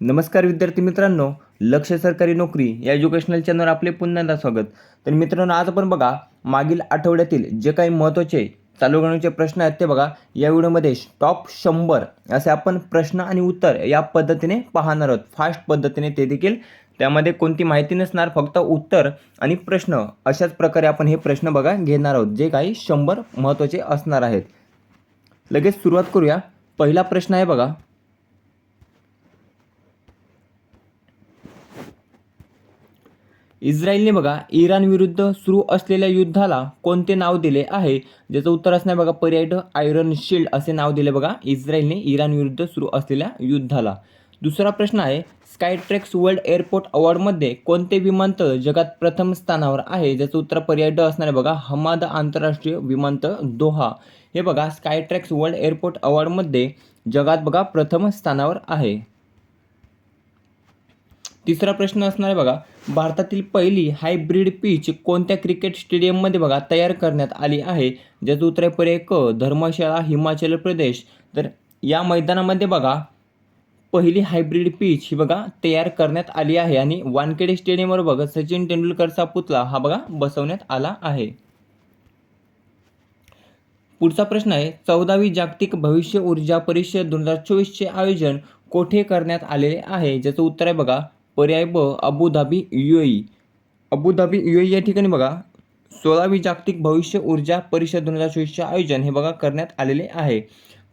नमस्कार विद्यार्थी मित्रांनो लक्ष सरकारी नोकरी या एज्युकेशनल चॅनलवर आपले पुन्हा स्वागत. तर मित्रांनो आज आपण बघा मागील आठवड्यातील जे काही महत्त्वाचे चालू गणवेचे प्रश्न आहेत ते बघा. या व्हिडिओमध्ये टॉप शंभर असे आपण प्रश्न आणि उत्तर या पद्धतीने पाहणार आहोत. फास्ट पद्धतीने ते देखील. त्यामध्ये कोणती माहिती नसणार फक्त उत्तर आणि प्रश्न. अशाच प्रकारे आपण हे प्रश्न बघा घेणार आहोत. जे काही शंभर महत्त्वाचे असणार आहेत. लगेच सुरुवात करूया. पहिला प्रश्न आहे बघा. इस्रायलने बघा इराण विरुद्ध सुरू असलेल्या युद्धाला कोणते नाव दिले आहे? ज्याचं उत्तर असणार बघा पर्याय आयरन शिल्ड असे नाव दिले बघा इस्रायलने इराण विरुद्ध सुरू असलेल्या युद्धाला. दुसरा प्रश्न आहे स्कायट्रेक्स वर्ल्ड एअरपोर्ट अवॉर्डमध्ये कोणते विमानतळ जगात प्रथम स्थानावर आहे? ज्याचं उत्तर पर्याय ड असणार आहे बघा हमाद आंतरराष्ट्रीय विमानतळ दोहा. हे बघा स्कायट्रेक्स वर्ल्ड एअरपोर्ट अवॉर्डमध्ये जगात बघा प्रथम स्थानावर आहे. तिसरा प्रश्न असणार आहे बघा. भारतातील पहिली हायब्रिड पिच कोणत्या क्रिकेट स्टेडियममध्ये बघा तयार करण्यात आली आहे? ज्याचं उत्तर आहे पर्याय क धर्मशाळा हिमाचल प्रदेश. तर या मैदानामध्ये बघा पहिली हायब्रिड पिच ही बघा तयार करण्यात आली आहे आणि वानखेडे स्टेडियमवर बघा सचिन तेंडुलकरचा पुतळा हा बघा बसवण्यात आला आहे. पुढचा प्रश्न आहे चौदावी जागतिक भविष्य ऊर्जा परिषद दोन हजार चोवीसचे आयोजन कोठे करण्यात आलेले आहे? ज्याचं उत्तर आहे बघा पर्याय ब अबुधाबी युएई. अबुधाबी युएई या ठिकाणी बघा सोळावी जागतिक भविष्य ऊर्जा परिषद दोन हजार चोवीसचे आयोजन हे बघा करण्यात आलेले आहे.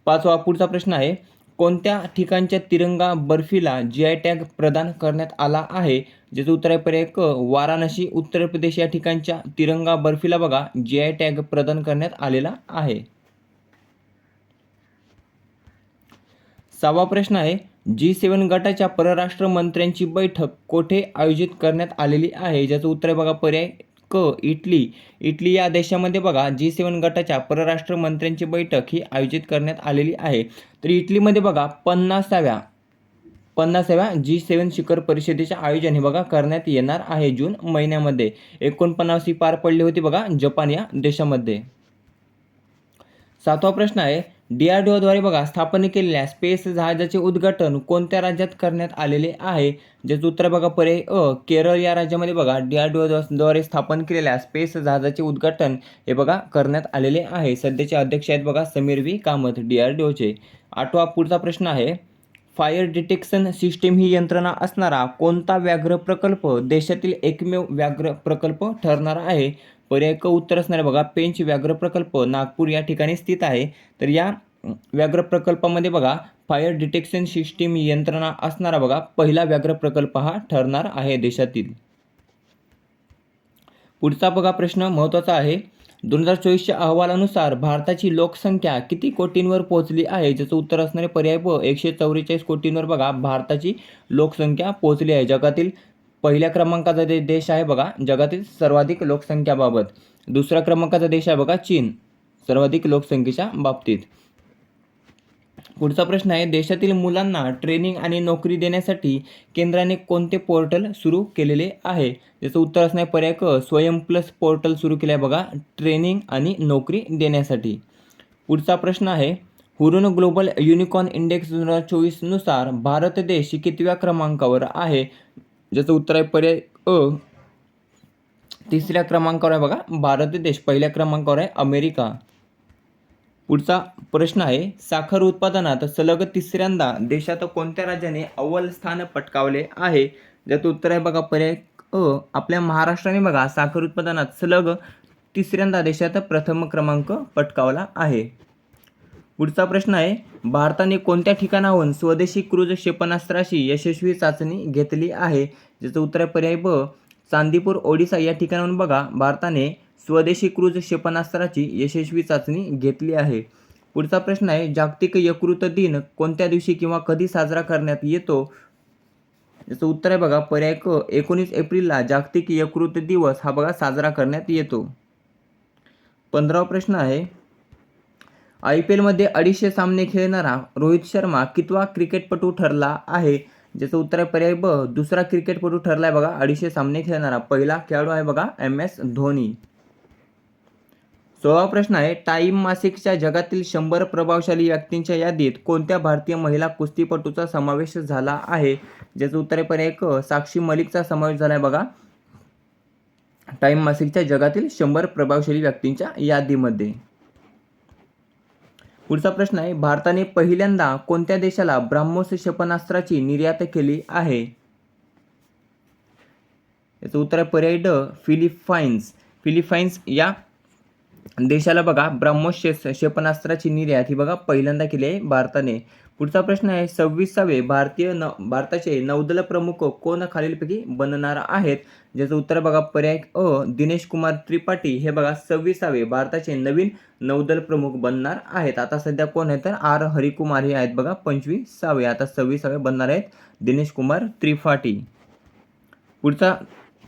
पाचवा पुढचा प्रश्न आहे कोणत्या ठिकाणच्या तिरंगा बर्फीला जी आय टॅग प्रदान करण्यात आला आहे? ज्याचं उत्तर आहे पर्याय क वाराणसी उत्तर प्रदेश या ठिकाणच्या तिरंगा बर्फीला बघा जी आय टॅग प्रदान करण्यात आलेला आहे. सहावा प्रश्न आहे जी सेवन गटाच्या परराष्ट्र मंत्र्यांची बैठक कोठे आयोजित करण्यात आलेली आहे? ज्याचं उत्तर आहे बघा पर्याय क इटली. इटली या देशामध्ये बघा जी सेवन गटाच्या परराष्ट्र मंत्र्यांची बैठक ही आयोजित करण्यात आलेली आहे. तर इटलीमध्ये बघा पन्नासाव्या पन्नासाव्या जी सेवन शिखर परिषदेचे आयोजन हे बघा करण्यात येणार आहे जून महिन्यामध्ये. एकोणपन्नास ही पार पडली होती बघा जपान या देशामध्ये. सातवा प्रश्न आहे डीआरडीओद्वारे बघा स्थापन केलेल्या स्पेस जहाजाचे उद्घाटन कोणत्या राज्यात करण्यात आलेले आहे? ज्याचं उत्तर बघा पर्याय अ केरळ या राज्यामध्ये बघा डीआरडीओद्वारे स्थापन केलेल्या स्पेस जहाजाचे उद्घाटन हे बघा करण्यात आलेले आहे. सध्याचे अध्यक्ष आहेत बघा समीर व्ही. कामत डीआरडीओचे. आठवा पुढचा प्रश्न आहे फायर डिटेक्शन सिस्टीम ही यंत्रणा असणारा कोणता व्याघ्र प्रकल्प देशातील एकमेव व्याघ्र प्रकल्प ठरणार आहे? पर्याय क उत्तर असणार बघा पेंच व्याघ्र प्रकल्प नागपूर या ठिकाणी स्थित आहे. तर या व्याघ्र प्रकल्पामध्ये बघा फायर डिटेक्शन सिस्टीम यंत्रणा असणारा बघा पहिला व्याघ्र प्रकल्प हा ठरणार आहे देशातील. पुढचा बघा प्रश्न महत्त्वाचा आहे. दोन हजार चोवीसच्या अहवालानुसार भारताची लोकसंख्या किती कोटींवर पोहोचली आहे? ज्याचं उत्तर असणारे पर्याय प एकशे चौवेचाळीस कोटींवर बघा भारताची लोकसंख्या पोहोचली आहे. जगातील पहिल्या क्रमांकाचा दे देश आहे बघा जगातील सर्वाधिक लोकसंख्याबाबत. दुसऱ्या क्रमांकाचा देश आहे बघा चीन. सर्वाधिक लोकसंख्येच्या बाबतीत. पुढचा प्रश्न आहे देशातील मुलांना ट्रेनिंग आणि नोकरी देण्यासाठी केंद्राने कोणते पोर्टल सुरू केलेले आहे? त्याचं उत्तर असणार पर्याय क स्वयं प्लस पोर्टल सुरू केलं आहे बघा ट्रेनिंग आणि नोकरी देण्यासाठी. पुढचा प्रश्न आहे हुरुन ग्लोबल युनिकॉर्न इंडेक्स दोन हजार चोवीसनुसार भारत देश कितव्या क्रमांकावर आहे? ज्याचं उत्तर आहे पर्याय अ. तिसऱ्या क्रमांकावर आहे बघा भारत देश. पहिल्या क्रमांकावर आहे अमेरिका. पुढचा प्रश्न आहे साखर उत्पादनात सलग तिसऱ्यांदा देशात कोणत्या राज्याने अव्वल स्थान पटकावले आहे? ज्याचं उत्तर आहे बघा पर्याय अ. आपल्या महाराष्ट्राने बघा साखर उत्पादनात सलग तिसऱ्यांदा देशात प्रथम क्रमांक पटकावला आहे. पुढचा प्रश्न आहे भारताने कोणत्या ठिकाणाहून स्वदेशी क्रूज क्षेपणास्त्राची यशस्वी चाचणी घेतली आहे? ज्याचं उत्तर आहे पर्याय ब चांदीपूर ओडिसा या ठिकाणाहून बघा भारताने स्वदेशी क्रूज क्षेपणास्त्राची यशस्वी चाचणी घेतली आहे. पुढचा प्रश्न आहे जागतिक यकृत दिन कोणत्या दिवशी किंवा कधी साजरा करण्यात येतो? याचं उत्तर आहे बघा पर्याय क एकोणीस एप्रिलला जागतिक यकृत दिवस हा बघा साजरा करण्यात येतो. पंधरावा प्रश्न आहे आय पी एलमध्ये अडीचशे सामने खेळणारा रोहित शर्मा कितवा क्रिकेटपटू ठरला आहे? ज्याचं उत्तर आहे पर्याय ब दुसरा क्रिकेटपटू ठरला आहे बघा अडीचशे सामने खेळणारा. पहिला खेळाडू आहे बघा एम एस धोनी. सोळा प्रश्न आहे टाईम मासिकच्या जगातील शंभर प्रभावशाली व्यक्तींच्या यादीत कोणत्या भारतीय महिला कुस्तीपटूचा समावेश झाला आहे? ज्याचं उत्तर आहे पर्याय क साक्षी मलिकचा समावेश झाला आहे बघा. टाईम मासिकच्या जगातील शंभर प्रभावशाली व्यक्तींच्या यादीमध्ये. पुढचा प्रश्न आहे भारताने पहिल्यांदा कोणत्या देशाला ब्राह्मोस क्षेपणास्त्राची निर्यात केली आहे? याचं उत्तर आहे पर्याय ड फिलिपाईन्स. फिलिपाईन्स या देशाला बघा ब्राह्मोस क्षेपणास्त्राची निर्यात ही बघा पहिल्यांदा केली आहे भारताने. पुढचा प्रश्न आहे सव्वीसावे भारतीय न भारताचे नौदल प्रमुख कोण खालीलपैकी बनणार आहेत? ज्याचं उत्तर बघा पर्याय अ दिनेश कुमार त्रिपाठी. हे बघा सव्वीसावे भारताचे नवीन नौदल प्रमुख बनणार आहेत. आता सध्या कोण आहे तर आर. हरिकुमार हे आहेत बघा पंचवीसावे. आता सव्वीसावे बनणार आहेत दिनेश कुमार त्रिपाठी. पुढचा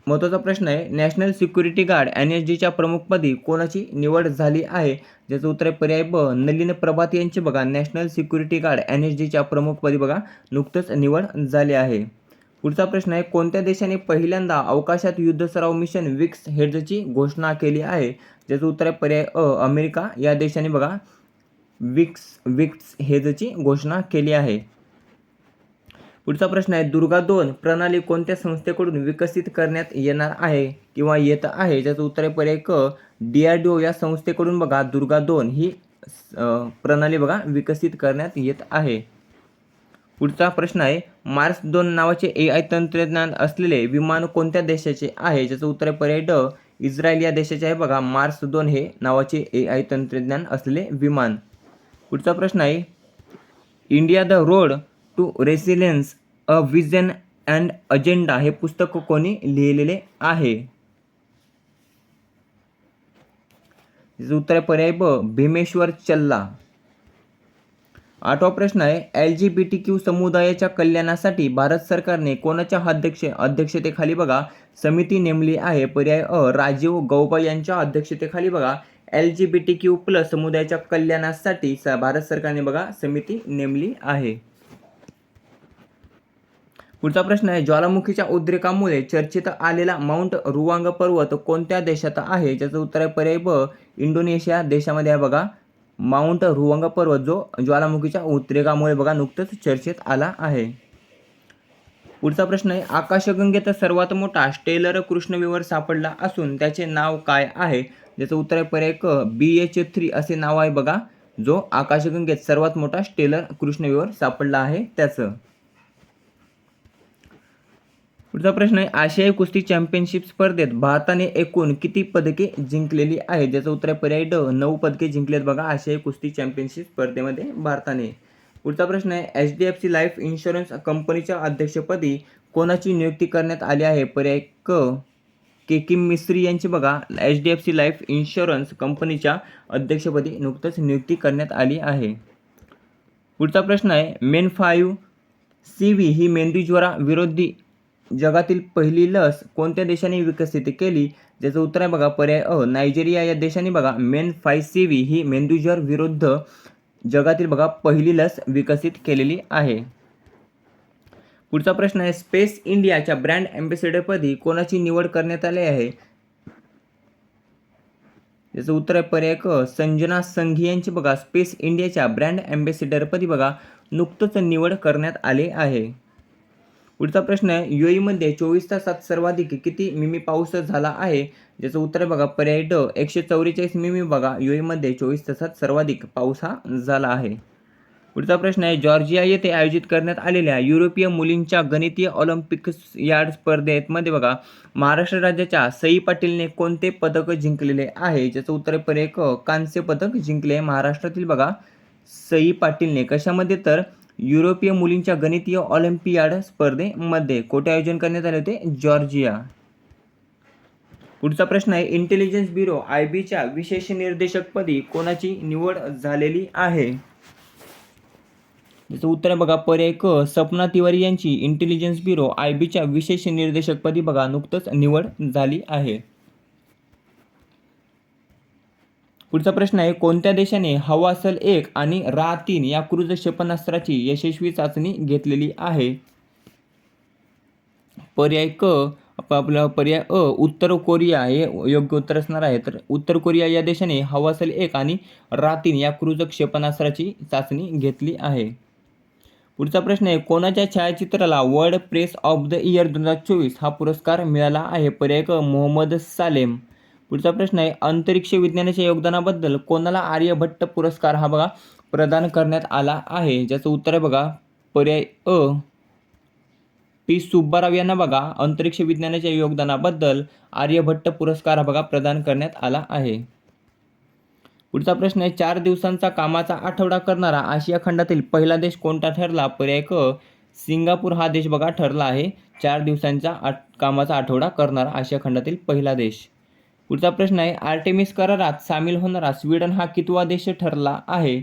महत्त्वाचा प्रश्न आहे national security guard N S जीच्या प्रमुखपदी कोणाची निवड झाली आहे? ज्याचं उत्तर आहे पर्याय ब नलिन प्रभात यांची बघा. National security guard N S जीच्या प्रमुखपदी बघा नुकतंच निवड झाली आहे. पुढचा प्रश्न आहे कोणत्या देशाने पहिल्यांदा अवकाशात युद्ध सराव मिशन विक्स हेडची घोषणा केली आहे? ज्याचं उत्तर आहे पर्याय अ अमेरिका. या देशाने बघा विक्स विक्स हेजची घोषणा केली आहे. पुढचा प्रश्न आहे दुर्गा दोन प्रणाली कोणत्या संस्थेकडून विकसित करण्यात येणार आहे किंवा येत आहे? ज्याचं उत्तर आहे पर्याय क डी आर डी ओ या संस्थेकडून बघा दुर्गा दोन ही प्रणाली बघा विकसित करण्यात येत आहे. पुढचा प्रश्न आहे मार्स दोन नावाचे ए आय तंत्रज्ञान असलेले विमान कोणत्या देशाचे आहे? ज्याचं उत्तर आहे पर्याय ड इस्रायल या देशाचे आहे बघा मार्स दोन हे नावाचे ए आय तंत्रज्ञान असलेले विमान. पुढचा प्रश्न आहे India the road to resilience a vision and agenda हे पुस्तक कोणी लिहिलेले आहे? उत्तर आहे पर्याय ब भीमेश्वर चल्ला. आठवा प्रश्न आहे L G B T Q समुदायाच्या कल्याणासाठी भारत सरकारने कोणाच्या अध्यक्ष अध्यक्षतेखाली बघा समिती नेमली आहे? पर्याय अ राजीव गौबा यांच्या अध्यक्षतेखाली बघा L G B T Q plus समुदायाच्या कल्याणासाठी स- भारत सरकारने बघा समिती नेमली आहे. पुढचा प्रश्न आहे ज्वालामुखीच्या उद्रेकामुळे चर्चेत आलेला माउंट रुवांग पर्वत कोणत्या देशात आहे? ज्याचं उत्तर आहे पर्याय ब इंडोनेशिया देशामध्ये आहे बघा. माउंट रुवांग पर्वत जो ज्वालामुखीच्या उद्रेकामुळे बघा नुकतंच चर्चेत आला आहे. पुढचा प्रश्न आहे आकाशगंगेत सर्वात मोठा स्टेलर कृष्णविवर सापडला असून त्याचे नाव काय आहे? ज्याचं उत्तर आहे पर्याय क बी एच थ्री असे नाव आहे बघा. जो आकाशगंगेत सर्वात मोठा स्टेलर कृष्णविवर सापडला आहे त्याचं. पुढचा प्रश्न आहे आशियाई कुस्ती चॅम्पियनशिप स्पर्धेत भारताने एकूण किती पदके जिंकलेली आहेत? ज्याचं उत्तर आहे पर्याय ड नऊ पदके जिंकलेत बघा आशियाई कुस्ती चॅम्पियनशिप स्पर्धेमध्ये भारताने. पुढचा प्रश्न आहे H D F C life insurance कंपनीच्या अध्यक्षपदी कोणाची नियुक्ती करण्यात आली आहे? पर्याय क के किम मिस्त्री यांची बघा. H D F C life insurance कंपनीच्या अध्यक्षपदी नुकतंच नियुक्ती करण्यात आली आहे. पुढचा प्रश्न आहे मेन फाईव्ह सी व्ही ही मेंदूज्वरा विरोधी जगातील पहिली लस कोणत्या देशाने विकसित केली? ज्याचं उत्तर आहे बघा पर्याय अ नायजेरिया. या देशाने बघा मेन फाय सी व्ही ही मेंदूज्वर विरुद्ध जगातील बघा पहिली लस विकसित केलेली आहे. पुढचा प्रश्न आहे स्पेस इंडियाच्या ब्रँड अँबॅसेडरपदी कोणाची निवड करण्यात आली आहे? याचं उत्तर आहे पर्याय क संजना संघी यांची बघा स्पेस इंडियाच्या ब्रँड अँबॅसेडरपदी बघा नुकतंच निवड करण्यात आले आहे. पुढचा प्रश्न आहे युएईमध्ये चोवीस तासात सर्वाधिक किती मिमी पाऊस झाला आहे? ज्याचं उत्तर बघा पर्याय ड एकशे चौवेचाळीस मिमी बघा युएईमध्ये चोवीस तासात सर्वाधिक पाऊस हा झाला आहे. पुढचा प्रश्न आहे जॉर्जिया येथे आयोजित करण्यात आलेल्या युरोपीय मुलींच्या गणितीय ऑलिम्पिक यार्ड स्पर्धेमध्ये बघा महाराष्ट्र राज्याच्या सई पाटीलने कोणते पदक जिंकलेले आहे? ज्याचं उत्तर पर्याय क कांस्य पदक जिंकले महाराष्ट्रातील बघा सई पाटीलने. कशामध्ये तर? युरोपीय मुलींच्या गणितीय ऑलिम्पियाड स्पर्धेमध्ये कोठे आयोजन करण्यात आले होते? जॉर्जिया. पुढचा प्रश्न आहे इंटेलिजन्स ब्युरो आय बीच्या विशेष निर्देशकपदी कोणाची निवड झालेली आहे? याचं उत्तर आहे बघा पर्याय क सपना तिवारी यांची इंटेलिजन्स ब्युरो आय बीच्या विशेष निर्देशकपदी बघा नुकतंच निवड झाली आहे. पुढचा प्रश्न आहे कोणत्या देशाने हवासल एक आणि रा तीन या क्रूज क्षेपणास्त्राची यशस्वी चाचणी घेतलेली आहे? पर्याय क आप- पर्याय अ उत्तर कोरिया हे योग्य उत्तर असणार आहे. तर उत्तर कोरिया या देशाने हवासल एक आणि रा तीन या क्रूज क्षेपणास्त्राची चाचणी घेतली आहे. पुढचा प्रश्न आहे कोणाच्या छायाचित्राला world press of the year दोन हजार चोवीस हा पुरस्कार मिळाला आहे? पर्याय क मोहम्मद सालेम. पुढचा प्रश्न आहे अंतरिक्ष विज्ञानाच्या योगदानाबद्दल कोणाला आर्यभट्ट पुरस्कार हा बघा प्रदान करण्यात आला आहे? ज्याचं उत्तर आहे बघा पर्याय अ पी सुब्बाराव यांना बघा अंतरिक्ष विज्ञानाच्या योगदानाबद्दल आर्यभट्ट पुरस्कार हा बघा प्रदान करण्यात आला आहे. पुढचा प्रश्न आहे चार दिवसांचा कामाचा आठवडा करणारा आशिया खंडातील पहिला देश कोणता ठरला? पर्याय क सिंगापूर हा देश बघा ठरला आहे. चार दिवसांचा आठ कामाचा आठवडा करणारा आशिया खंडातील पहिला देश. पुढचा प्रश्न आहे आर्टेमिस करारात सामील होणारा स्वीडन हा कितवा देश ठरला आहे?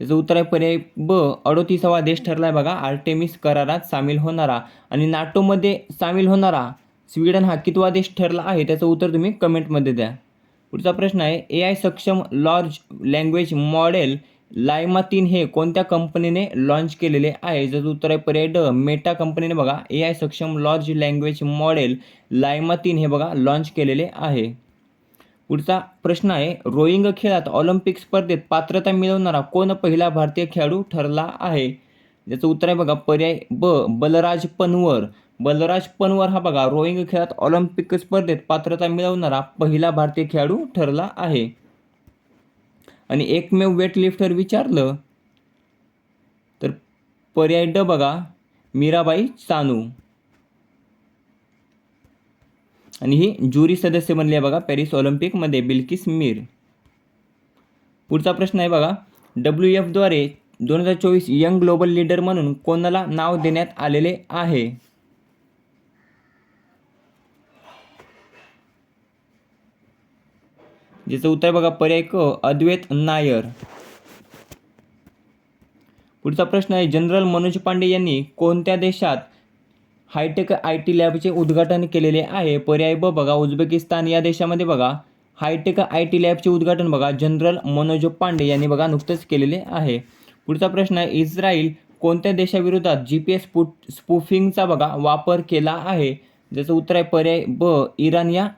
त्याचं उत्तर आहे पर्याय ब अडोतीसावा देश ठरला आहे बघा. आर्टेमिस करारात सामील होणारा आणि नाटोमध्ये सामील होणारा स्वीडन हा कितवा देश ठरला आहे? त्याचं उत्तर तुम्ही कमेंटमध्ये द्या. पुढचा प्रश्न आहे ए आय सक्षम लॉर्ज लँग्वेज मॉडेल लायमा तीन हे कोणत्या कंपनीने लॉन्च केलेले आहे? जर उत्तर आहे पर्याय ड मेटा कंपनीने बघा ए आय सक्षम लॉर्ज लँग्वेज मॉडेल लायमा तीन हे बघा लॉन्च केलेले आहे. पुढचा प्रश्न आहे रोईंग खेळात ऑलिम्पिक स्पर्धेत पात्रता मिळवणारा कोण पहिला भारतीय खेळाडू ठरला आहे? ज्याचं उत्तर आहे बघा पर्याय ब बलराज पनवर. बलराज पनवर हा बघा रोईंग खेळात ऑलिम्पिक स्पर्धेत पात्रता मिळवणारा पहिला भारतीय खेळाडू ठरला आहे. आणि एकमेव वेटलिफ्टर विचारलं तर पर्याय ड बघा मीराबाई चानू. आणि ही ज्युरी सदस्य बनली आहे बघा पॅरिस ऑलिम्पिकमध्ये बिल्किस मीर. पुढचा प्रश्न आहे बघा डब्ल्यू एफद्वारे दोन हजार चोवीस यंग ग्लोबल लीडर म्हणून कोणाला नाव देण्यात आलेले आहे? ज्याचं उत्तर आहे बघा पर्याय क अद्वैत नायर. पुढचा प्रश्न आहे जनरल मनोज पांडे यांनी कोणत्या देशात हायटेक आय टी लॅबचे उद्घाटन केलेले आहे? पर्याय ब बघा उझबेकिस्तान या देशामध्ये बघा हायटेक आय टी लॅबचे उद्घाटन बघा जनरल मनोज पांडे यांनी बघा नुकतंच केलेले आहे. पुढचा प्रश्न आहे इस्रायल कोणत्या देशाविरोधात जी पी एस स्पू स्पूफिंगचा बघा वापर केला आहे? ज्याचं उत्तर आहे पर्याय ब इराण या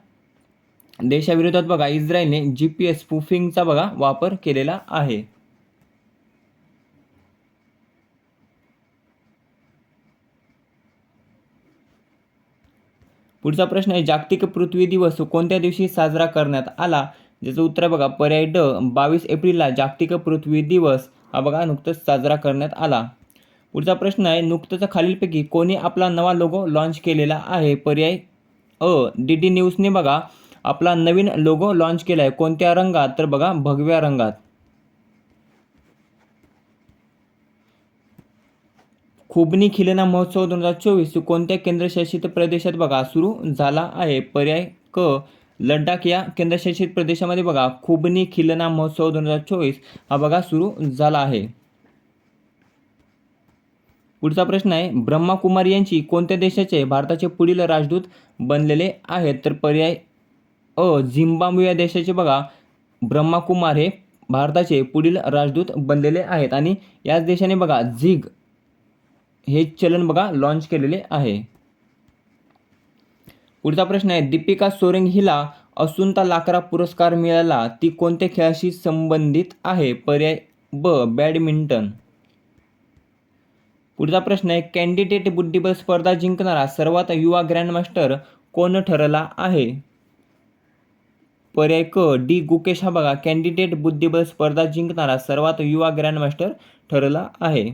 देशाविरोधात बघा इस्रायलने जी पी एस स्पूफिंगचा बघा वापर केलेला आहे. पुढचा प्रश्न आहे जागतिक पृथ्वी दिवस कोणत्या दिवशी साजरा करण्यात आला? ज्याचं उत्तर आहे बघा पर्याय ड बावीस एप्रिलला जागतिक पृथ्वी दिवस हा बघा नुकतंच साजरा करण्यात आला. पुढचा प्रश्न आहे नुकतंच खालीलपैकी कोणी आपला नवा लोगो लॉन्च केलेला आहे? पर्याय अ डी डी न्यूजने बघा आपला नवीन लोगो लॉन्च केला आहे कोणत्या रंगात? तर बघा भगव्या रंगात. खुबनी खिलेना महोत्सव दोन हजार चोवीस. कोणत्या केंद्रशासित प्रदेशात बघा सुरू झाला आहे. पर्याय क लडाख या केंद्रशासित प्रदेशामध्ये बघा खुबनी खिलना महोत्सव दोन हजार चोवीस हा बघा सुरू झाला आहे. पुढचा प्रश्न आहे ब्रह्माकुमारी यांची कोणत्या देशाचे भारताचे पुढील राजदूत बनलेले आहेत? तर पर्याय अ झिम्बाब्वे या देशाचे बघा ब्रह्माकुमार हे भारताचे पुढील राजदूत बनलेले आहेत आणि याच देशाने बघा झिग हे चलन बघा लॉन्च केलेले आहे. पुढचा प्रश्न आहे दीपिका सोरेंग हिला असुंता लाकरा पुरस्कार मिळाला ती कोणत्या खेळाशी संबंधित आहे? पर्याय ब बॅडमिंटन. पुढचा प्रश्न आहे कॅन्डिडेट बुद्धिबळ स्पर्धा जिंकणारा सर्वात युवा ग्रँडमास्टर कोण ठरला आहे? पर्याय क डी. गुकेश हा बघा कॅन्डिडेट बुद्धिबळ स्पर्धा जिंकणारा सर्वात युवा ग्रँडमास्टर ठरला आहे.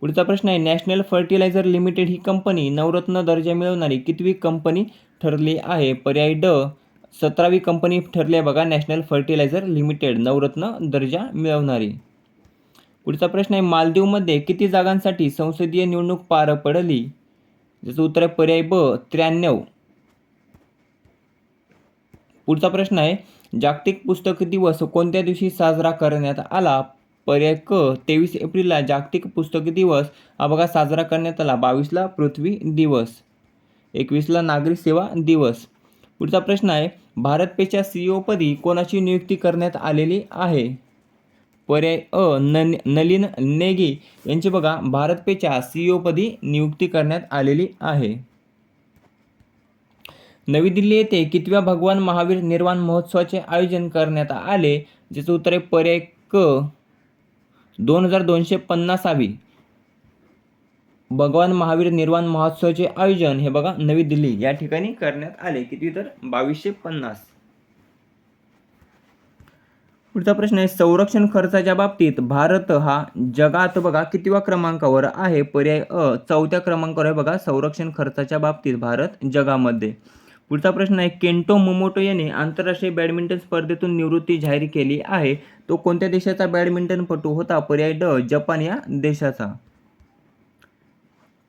पुढचा प्रश्न आहे नॅशनल फर्टिलायझर लिमिटेड ही कंपनी नवरत्न दर्जा मिळवणारी कितवी कंपनी ठरली आहे? पर्याय ड सतरावी कंपनी ठरली आहे बघा नॅशनल फर्टिलायझर लिमिटेड नवरत्न दर्जा मिळवणारी. पुढचा प्रश्न आहे मालदीवमध्ये किती जागांसाठी संसदीय निवडणूक पार पडली? ज्याचं उत्तर आहे पर्याय ब त्र्याण्णव. पुढचा प्रश्न आहे जागतिक पुस्तक दिवस कोणत्या दिवशी साजरा करण्यात आला? पर्याय क तेवीस एप्रिलला जागतिक पुस्तक दिवस. हा बघा साजरा करण्यात आला. बावीसला पृथ्वी दिवस. एकवीसला नागरिक सेवा दिवस. पुढचा प्रश्न आहे भारतपेच्या सी ओपदी कोणाची नियुक्ती करण्यात आलेली आहे? पर्याय अ न नलिन नेगी यांची बघा भारतपेच्या सी सीईओ नियुक्ती करण्यात आलेली आहे. नवी दिल्ली येथे कितव्या भगवान महावीर निर्वाण महोत्सवाचे आयोजन करण्यात आले ज्याचं उत्तर आहे पर्याय क दोन हजार दोनशे पन्नासावी. भगवान महावीर निर्वाण महोत्सवाचे आयोजन हे बघा नवी दिल्ली या ठिकाणी करण्यात आले. किती तर? बावीसशे पन्नास. पुढचा प्रश्न आहे संरक्षण खर्चाच्या बाबतीत भारत हा जगात बघा कितव्या क्रमांकावर आहे? पर्याय अ चौथ्या क्रमांकावर आहे बघा संरक्षण खर्चाच्या बाबतीत भारत जगामध्ये. पुढचा प्रश्न आहे केंटो मोमोटो याने आंतरराष्ट्रीय बॅडमिंटन स्पर्धेतून निवृत्ती जाहीर केली आहे. तो कोणत्या देशाचा बॅडमिंटनपटू होता? पर्याय ड जपान या देशाचा.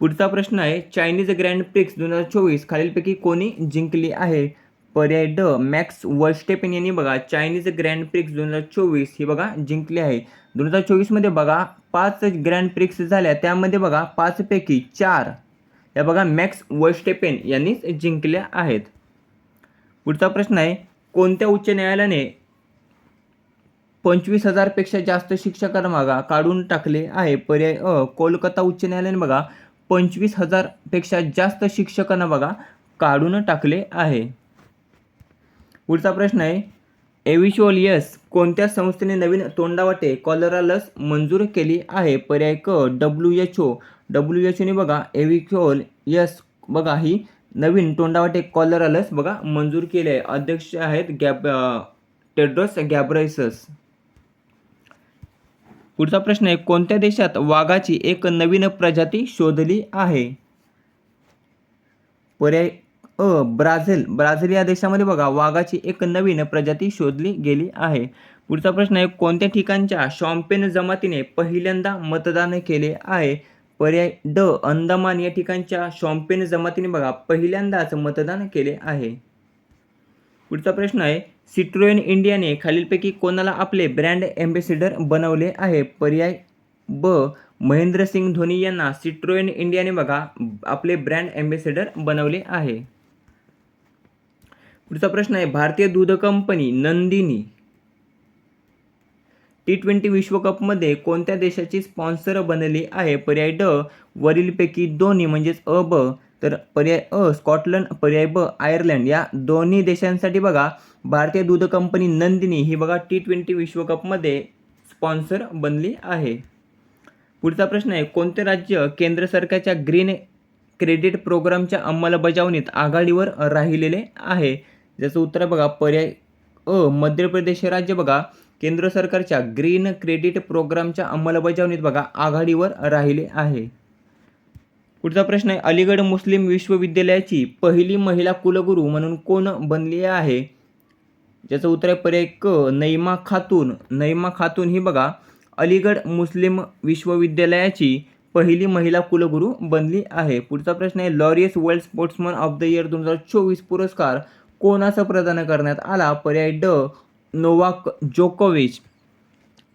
पुढचा प्रश्न आहे चायनीज ग्रँड प्रिक्स दोन हजार चोवीस खालीलपैकी कोणी जिंकली आहे? पर्याय ड मॅक्स वर्स्टेपेन यांनी बघा चायनीज ग्रँड प्रिक्स दोन हजार चोवीस ही बघा जिंकली आहे. दोन हजार चोवीसमध्ये बघा पाच ग्रँड प्रिक्स झाल्या त्यामध्ये बघा पाचपैकी चार या बघा मॅक्स वर्स्टेपेन यांनीच जिंकल्या आहेत. पुढचा प्रश्न आहे कोणत्या उच्च न्यायालयाने पंचवीस हजारपेक्षा जास्त शिक्षकांना मागा काढून टाकले आहे? पर्याय अ कोलकाता उच्च न्यायालयाने बघा पंचवीस हजारपेक्षा जास्त शिक्षकांना बघा काढून टाकले आहे. पुढचा प्रश्न आहे एविशोलियस कोणत्या संस्थेने नवीन तोंडावाटे कॉलरा लस मंजूर केली आहे? पर्याय क W H O W H one बघा एव्हिक्युअल यस बघा ही नवीन तोंडावाटे कॉलरा लस बघा मंजूर केली आहे. अध्यक्ष आहेत गॅब टेड्रॉस गॅब्रायसस पुढचा प्रश्न आहे कोणत्या देशात वाघाची एक नवीन प्रजाती शोधली आहे? पर्याय अ ब्राझील. ब्राझील या देशामध्ये बघा वाघाची एक नवीन प्रजाती शोधली गेली आहे. पुढचा प्रश्न आहे कोणत्या ठिकाणच्या शॉम्पेन जमातीने पहिल्यांदा मतदान केले आहे? पर्याय ड अंदमान या ठिकाणच्या शॉम्पेन जमातीने बघा पहिल्यांदाच मतदान केले आहे. पुढचा प्रश्न आहे सिट्रोएन इंडियाने खालीलपैकी कोणाला आपले ब्रँड ॲम्बेसिडर बनवले आहे? पर्याय ब महेंद्रसिंग धोनी यांना सिट्रोएन इंडियाने बघा आपले ब्रँड ॲम्बेसिडर बनवले आहे. पुढचा प्रश्न आहे भारतीय दूध कंपनी नंदिनी टी ट्वेंटी विश्वकपमध्ये कोणत्या देशाची स्पॉन्सर बनली आहे? पर्याय ड वरीलपैकी दोन्ही म्हणजेच अ ब. तर पर्याय अ स्कॉटलंड पर्याय ब आयर्लंड. या दोन्ही देशांसाठी बघा भारतीय दूध कंपनी नंदिनी ही बघा टी ट्वेंटी विश्वकपमध्ये स्पॉन्सर बनली आहे. पुढचा प्रश्न आहे कोणते राज्य केंद्र सरकारच्या ग्रीन क्रेडिट प्रोग्रामच्या अंमलबजावणीत आघाडीवर राहिलेले आहे? ज्याचं उत्तर बघा पर्याय अ मध्य प्रदेश हे राज्य बघा केंद्र सरकारच्या ग्रीन क्रेडिट प्रोग्रामच्या अंमलबजावणीत बघा आघाडीवर राहिले आहे. पुढचा प्रश्न आहे अलीगड मुस्लिम विश्वविद्यालयाची पहिली महिला कुलगुरू म्हणून कोण बनली आहे? ज्याचं उत्तर आहे पर्याय क नैमा खातून. नैमा खातून ही बघा अलीगड मुस्लिम विश्वविद्यालयाची पहिली महिला कुलगुरू बनली आहे. पुढचा प्रश्न आहे Laureus world sportsman of the year दोन हजार चोवीस पुरस्कार कोणाचा प्रदान करण्यात आला? पर्याय ड नोवाक जोकोविच.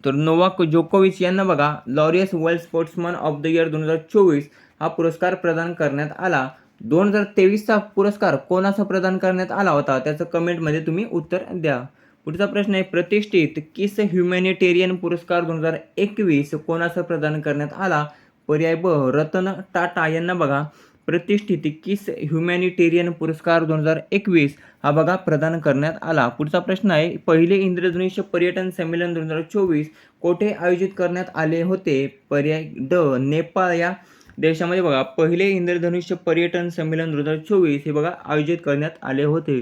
तर नोवाक जोकोविच यांना बघा Laureus world sportsman of the year दोन हजार चोवीस हा पुरस्कार प्रदान करण्यात आला. दोन हजार तेवीसचा पुरस्कार कोणाचा प्रदान करण्यात आला होता? त्याचं कमेंटमध्ये तुम्ही उत्तर द्या. पुढचा प्रश्न आहे प्रतिष्ठित किस ह्युमॅनिटेरियन पुरस्कार दोन हजार एकवीस कोणाचा प्रदान करण्यात आला? पर्याय ब रतन टाटा यांना बघा. प्रतिष्ठित किस ह्युमॅनिटेरियन पुरस्कार दोन हजार एकवीस हा बघा प्रदान करण्यात आला. पुढचा प्रश्न आहे पहिले इंद्रधनुष्य पर्यटन संमेलन दोन हजार चोवीस कोठे आयोजित करण्यात आले होते? पर्याय ड नेपाळ या देशामध्ये बघा पहिले इंद्रधनुष्य पर्यटन संमेलन दोन हजार चोवीस हे बघा आयोजित करण्यात आले होते.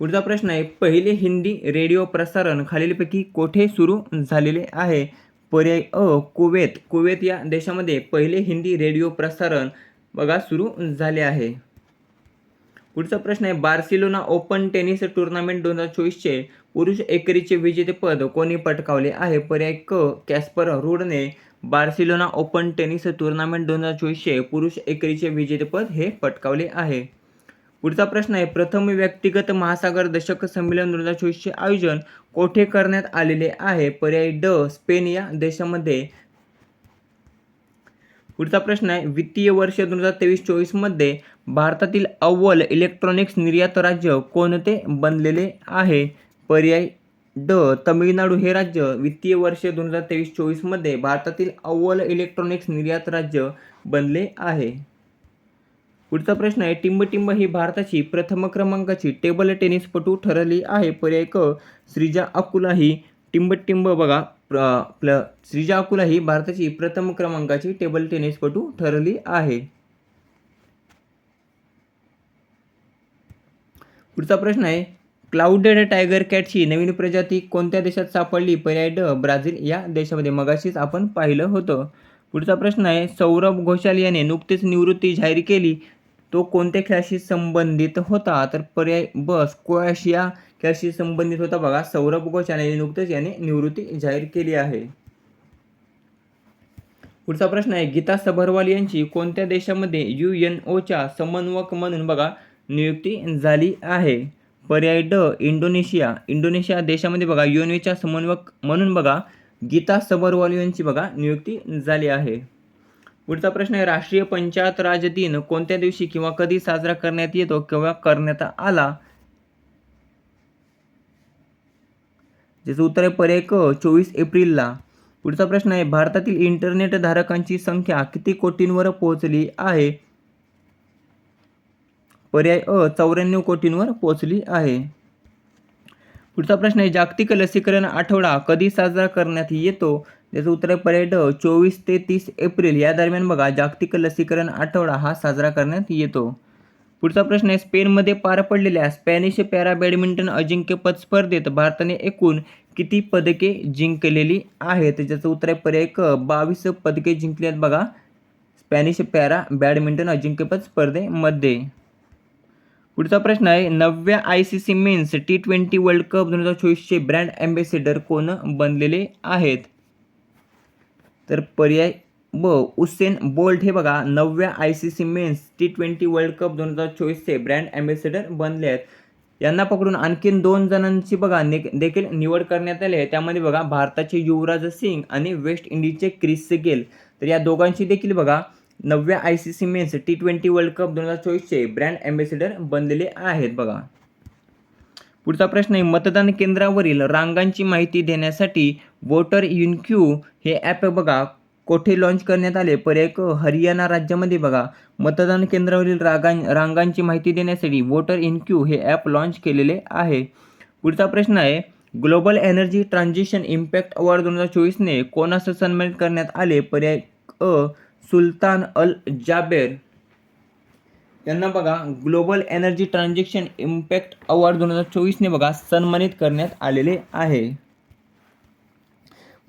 पुढचा प्रश्न आहे पहिले हिंदी रेडिओ प्रसारण खालीलपैकी कोठे सुरू झालेले आहे? पर्याय अ कुवेत. कुवेत या देशामध्ये पहिले हिंदी रेडिओ प्रसारण बघा सुरू झाले आहे. पुढचा प्रश्न आहे बार्सिलोना ओपन टेनिस टुर्नामेंट दोन हजार चोवीसचे पुरुष एकेरीचे विजेतेपद कोणी पटकावले आहे? पर्याय क कॅस्पर रूडने बार्सिलोना ओपन टेनिस टुर्नामेंट दोन हजार चोवीसचे पुरुष एकेरीचे विजेतेपद हे पटकावले आहे. पुढचा प्रश्न आहे प्रथम व्यक्तिगत महासागर दशक संमेलन दोन हजार चोवीसचे आयोजन कोठे करण्यात आलेले आहे? पर्याय ड स्पेन या देशामध्ये. पुढचा प्रश्न आहे वित्तीय वर्ष दोन हजार तेवीस चोवीसमध्ये भारतातील अव्वल इलेक्ट्रॉनिक्स निर्यात राज्य कोणते बनलेले आहे? पर्याय ड तमिळनाडू हे राज्य वित्तीय वर्ष दोन हजार तेवीस चोवीसमध्ये भारतातील अव्वल इलेक्ट्रॉनिक्स निर्यात राज्य बनले आहे. पुढचा प्रश्न आहे टिंबटिंब ही भारताची प्रथम क्रमांकाची टेबल टेनिसपटू ठरली आहे. पर्याय क श्रीजा अकुला ही टिंबटिंब बघा. आपलं श्रीजा अकुला ही भारताची प्रथम क्रमांकाची टेबल टेनिसपटू ठरली आहे. पुढचा प्रश्न आहे क्लाउडेड टायगर कॅटची नवीन प्रजाती कोणत्या देशात सापडली? पर्याय ड ब्राझील या देशामध्ये मगाशीच आपण पाहिलं होतं. पुढचा प्रश्न आहे सौरभ घोषाल याने नुकतीच निवृत्ती जाहीर केली. तो कोणत्या खेळाशी संबंधित होता? तर पर्याय ब स्क्वॅश या खेळाशी संबंधित होता बघा. सौरभ घोषाल याने नुकतेच याने निवृत्ती जाहीर केली आहे. पुढचा प्रश्न आहे गीता सबरवाल यांची कोणत्या देशामध्ये यू एन ओच्या समन्वयक म्हणून बघा नियुक्ती झाली आहे? पर्याय ड इंडोनेशिया. इंडोनेशिया देशामध्ये बघा यू एन ओच्या समन्वयक म्हणून बघा गीता सबरवाल यांची बघा नियुक्ती झाली आहे. पुढचा प्रश्न आहे राष्ट्रीय पंचायत राज दिन कोणत्या दिवशी किंवा कधी साजरा करण्यात येतो किंवा करण्यात आला? ज्याचं उत्तर आहे पर्याय क चोवीस एप्रिलला. पुढचा प्रश्न आहे भारतातील इंटरनेट धारकांची संख्या किती कोटींवर पोहोचली आहे? पर्याय अ चौऱ्याण्णव कोटींवर पोहोचली आहे. पुढचा प्रश्न आहे जागतिक लसीकरण आठवडा कधी साजरा करण्यात येतो? त्याचं उत्तर आहे पर्याय चोवीस ते तीस एप्रिल या दरम्यान बघा जागतिक लसीकरण आठवडा हा साजरा करण्यात येतो. पुढचा प्रश्न आहे स्पेनमध्ये पार पडलेल्या स्पॅनिश पॅरा बॅडमिंटन अजिंक्यपद स्पर्धेत भारताने एकूण किती पदके जिंकलेली आहेत? ज्याचं उत्तर आहे पर्याय क बावीस पदके जिंकली आहेत बघा स्पॅनिश पॅरा बॅडमिंटन अजिंक्यपद स्पर्धेमध्ये. पुढचा प्रश्न आहे नवव्या I C C men's T twenty world cup दोन हजार चोवीसचे ब्रँड अँबॅसेडर कोण बनलेले आहेत? तर पर्याय ब उसेन बोल्ट हे बघा नवव्या I C C men's T twenty world cup दोन हजार चोवीसचे ब्रँड ॲम्बेसेडर बनले आहेत. यांना पकडून आणखीन दोन जणांची बघा ने देखील निवड करण्यात आली आहे. त्यामध्ये बघा भारताचे युवराज सिंग आणि वेस्ट इंडिजचे क्रिस गेल. तर या दोघांची देखील बघा नवव्या I C C men's T twenty world cup दोन हजार चोवीसचे ब्रँड ॲम्बेसेडर बनलेले आहेत बघा. पुढचा प्रश्न आहे मतदान केंद्रावरील रांगांची माहिती देण्यासाठी वोटर युनक्यू हे ॲप बघा कोठे लॉन्च करण्यात आले? पर्याय क हरियाणा राज्यामध्ये बघा. मतदान केंद्रावरील रागां रांगांची माहिती देण्यासाठी वोटर इनक्यू हे ॲप लॉन्च केलेले आहे. पुढचा प्रश्न आहे global energy transition impact award दोन हजार चोवीसने कोणास सन्मानित करण्यात आले? पर्याय अ सुलतान अल जाबेर. यांना बघा global energy transaction impact award दोन हजार चोवीसने बघा सन्मानित करण्यात आलेले आहे.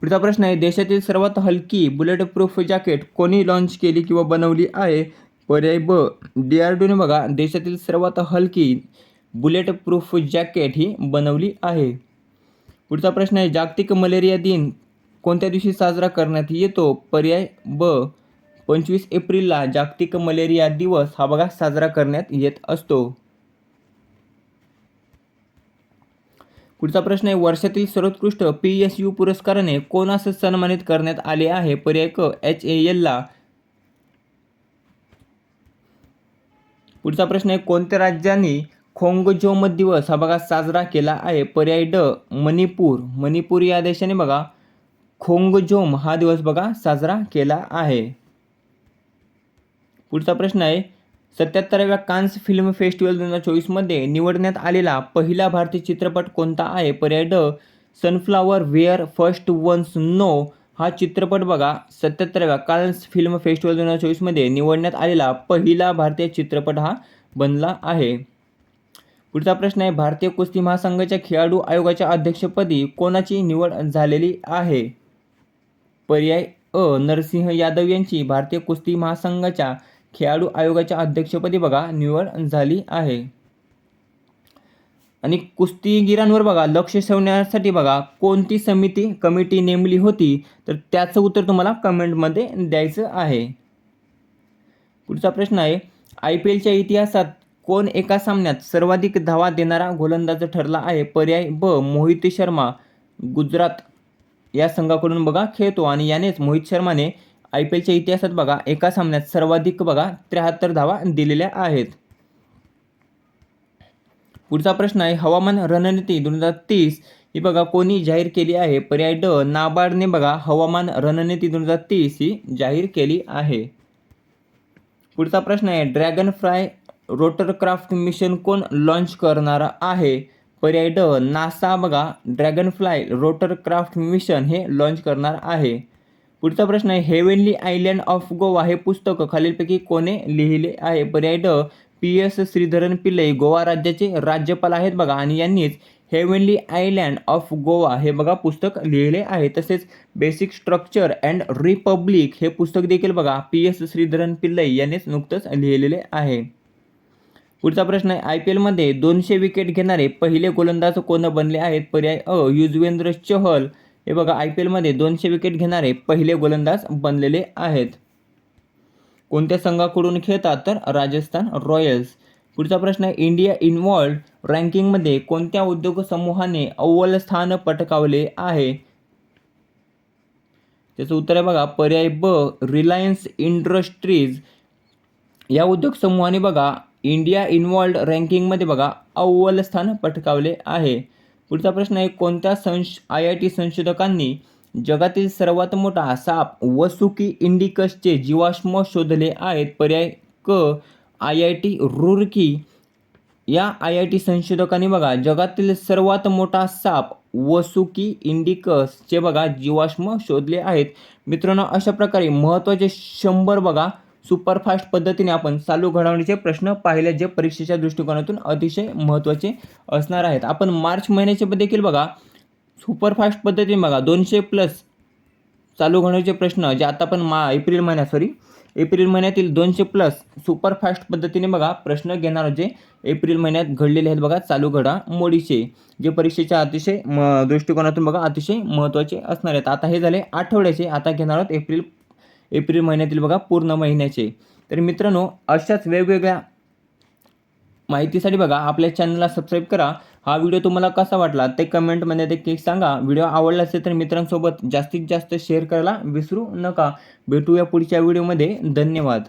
पुढचा प्रश्न आहे देशातील सर्वात हलकी बुलेट प्रूफ जॅकेट कोणी लॉन्च केली किंवा बनवली आहे? पर्याय ब डी आर डीने बघा देशातील सर्वात हलकी बुलेट प्रूफ जॅकेट ही बनवली आहे. पुढचा प्रश्न आहे जागतिक मलेरिया दिन कोणत्या दिवशी साजरा करण्यात येतो? पर्याय ब पंचवीस एप्रिलला जागतिक मलेरिया दिवस हा बघा साजरा करण्यात येत असतो. पुढचा प्रश्न आहे वर्षातील सर्वोत्कृष्ट पी एस यू पुरस्काराने कोणास सन्मानित करण्यात आले आहे? पर्याय क एच ए एलला पुढचा प्रश्न आहे कोणत्या राज्यांनी खोंगजोम दिवस हा बघा साजरा केला आहे? पर्याय ड मणिपूर. मणिपूर या देशाने बघा खोंगजोम हा दिवस बघा साजरा केला आहे. पुढचा प्रश्न आहे सत्याहत्तराव्या कान्स फिल्म फेस्टिवल दोन हजार चोवीसमध्ये निवडण्यात आलेला पहिला भारतीय चित्रपट कोणता आहे? पर्याय ड sunflower were first ones know हा चित्रपट बघा सत्याहत्तराव्या कान्स फिल्म फेस्टिवल दोन हजार चोवीसमध्ये निवडण्यात आलेला पहिला भारतीय चित्रपट हा बनला आहे. पुढचा प्रश्न आहे भारतीय कुस्ती महासंघाच्या खेळाडू आयोगाच्या अध्यक्षपदी कोणाची निवड झालेली आहे? पर्याय अ नरसिंह यादव यांची. भारतीय कुस्ती महासंघाच्या खेळाडू आयोगाच्या अध्यक्षपदी बघा निवड झाली आहे. आणि कुस्तीगिरांवर बघा लक्ष ठेवण्यासाठी बघा कोणती समिती कमिटी नेमली होती? तर त्याचं उत्तर तुम्हाला कमेंटमध्ये द्यायचं आहे. पुढचा प्रश्न आहे आय पी एलच्या इतिहासात कोण एका सामन्यात सर्वाधिक धावा देणारा गोलंदाज ठरला आहे? पर्याय ब मोहित शर्मा. गुजरात या संघाकडून बघा खेळतो आणि यानेच मोहित शर्माने आय पी एलच्या इतिहासात बघा एका सामन्यात सर्वाधिक बघा त्र्याहत्तर धावा दिलेल्या आहेत. पुढचा प्रश्न आहे हवामान रणनीती दोन हजार तीस ही बघा कोणी जाहीर केली आहे? पर्याय ड नाबार्डने बघा हवामान रणनीती दोन हजार तीस ही जाहीर केली आहे. पुढचा प्रश्न आहे ड्रॅगन फ्राय रोटरक्राफ्ट मिशन कोण लॉन्च करणार आहे? पर्याय ड नासा बघा ड्रॅगन फ्लाय रोटरक्राफ्ट मिशन हे लॉन्च करणार आहे. पुढचा प्रश्न आहे हेवनली आयलँड ऑफ गोवा हे पुस्तक खालीलपैकी कोणे लिहिले आहे? पर्याय ड पी. एस. श्रीधरन पिल्लई गोवा राज्याचे राज्यपाल आहेत बघा. आणि यांनीच हेवनली आयलँड ऑफ गोवा हे बघा पुस्तक लिहिले आहे. तसेच बेसिक स्ट्रक्चर अँड रिपब्लिक हे पुस्तक देखील बघा. पी. एस. श्रीधरन पिल्लई यांनीच नुकतंच लिहिलेले आहे. पुढचा प्रश्न आहे आय पी एलमध्ये दोनशे विकेट घेणारे पहिले गोलंदाज कोण बनले आहेत? पर्याय अ युजवेंद्र चहल हे बघा आय पी एलमध्ये दोनशे विकेट घेणारे पहिले गोलंदाज बनलेले आहेत. कोणत्या संघाकडून खेळतात तर राजस्थान रॉयल्स? पुढचा प्रश्न आहे इंडिया इन्व्हॉल्ड रँकिंगमध्ये कोणत्या उद्योग समूहाने अव्वल स्थान पटकावले आहे? त्याचं उत्तर आहे बघा पर्याय ब रिलायन्स इंडस्ट्रीज या उद्योग समूहाने बघा इंडिया इनवॉल्ड रँकिंगमध्ये बघा अव्वल स्थान पटकावले आहे. पुढचा प्रश्न आहे कोणत्या संश आय आय टी संशोधकांनी जगातील सर्वात मोठा साप वसुकी इंडिकसचे जीवाश्म शोधले आहेत? पर्याय क आय आय टी रुरकी. या आय आय टी संशोधकांनी बघा जगातील सर्वात मोठा साप वसुकी इंडिकसचे बघा जीवाश्म शोधले आहेत. मित्रांनो अशा प्रकारे महत्त्वाचे शंभर बघा सुपरफास्ट पद्धतीने आपण चालू घडामोडीचे प्रश्न पाहिले जे परीक्षेच्या दृष्टिकोनातून अतिशय महत्त्वाचे असणार आहेत. आपण मार्च महिन्याचे देखील बघा. सुपरफास्ट पद्धतीने बघा. दोनशे प्लस चालू घडवण्याचे प्रश्न जे आता आपण मा एप्रिल महिन्यात सॉरी एप्रिल महिन्यातील दोनशे प्लस सुपरफास्ट पद्धतीने बघा प्रश्न घेणार जे एप्रिल महिन्यात घडलेले आहेत बघा चालू घडा मोडीचे जे परीक्षेच्या अतिशय म दृष्टिकोनातून बघा अतिशय महत्त्वाचे असणार आहेत. आता हे झाले आठवड्याचे. आता घेणार आहोत एप्रिल एप्रिल महिन्यातील बघा पूर्ण महिन्याचे. तर मित्रांनो अशाच वेगवेगळ्या माहितीसाठी बघा आपल्या चॅनलला सबस्क्राईब करा. हा व्हिडिओ तुम्हाला कसा वाटला ते कमेंटमध्ये देखील सांगा. व्हिडिओ आवडला असेल तर मित्रांसोबत जास्तीत जास्त शेअर करायला विसरू नका. भेटूया पुढच्या व्हिडिओमध्ये धन्यवाद.